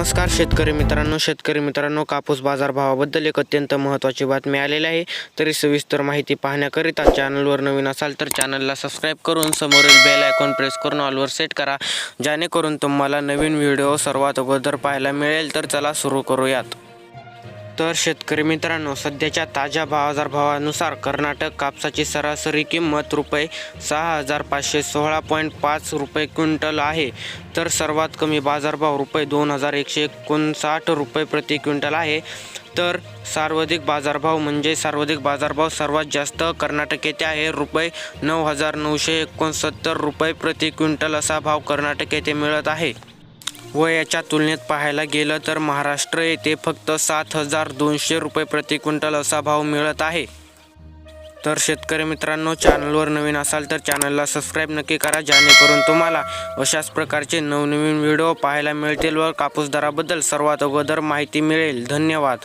नमस्कार शेतकरी मित्रांनो शेतकरी मित्रांनो कापूस बाजारभावाबद्दल एक अत्यंत महत्त्वाची बातमी आलेली आहे. तरी सविस्तर माहिती पाहण्याकरिता चॅनलवर नवीन असाल तर चॅनलला सबस्क्राईब करून समोरील बेल आयकॉन प्रेस करून ऑलवर सेट करा. जेणेकरून तुम्हाला नवीन व्हिडिओ सर्वात अगोदर पाहायला मिळेल. तर चला सुरू करूयात. तर शेतकरी मित्रांनो सध्याच्या ताज्या बाजारभावानुसार कर्नाटक कापसाची सरासरी किंमत रुपये सहा हजार पाचशे सोळा पॉईंट पाच रुपये क्विंटल आहे. तर सर्वात कमी बाजारभाव रुपये दोन हजार एकशे एकोणसाठ रुपये प्रति क्विंटल आहे. तर सर्वाधिक बाजारभाव म्हणजे सर्वाधिक बाजारभाव सर्वात जास्त कर्नाटक येथे आहे रुपये नऊ हजार नऊशे एकोणसत्तर रुपये प्रति क्विंटल असा भाव कर्नाटक येथे मिळत आहे. वयाच्या तुलनेत पाहायला गेलं तर महाराष्ट्र येथे फक्त सात हजार दोनशे रुपये प्रति क्विंटल असा भाव मिळत आहे. तर शेतकरी मित्रांनो चॅनलवर नवीन असाल तर चॅनलला सबस्क्राईब नक्की करा जेणेकरून तुम्हाला अशाच प्रकारचे नवनवीन व्हिडिओ पाहायला मिळतील व कापूस दराबद्दल सर्वात अगोदर माहिती मिळेल. धन्यवाद.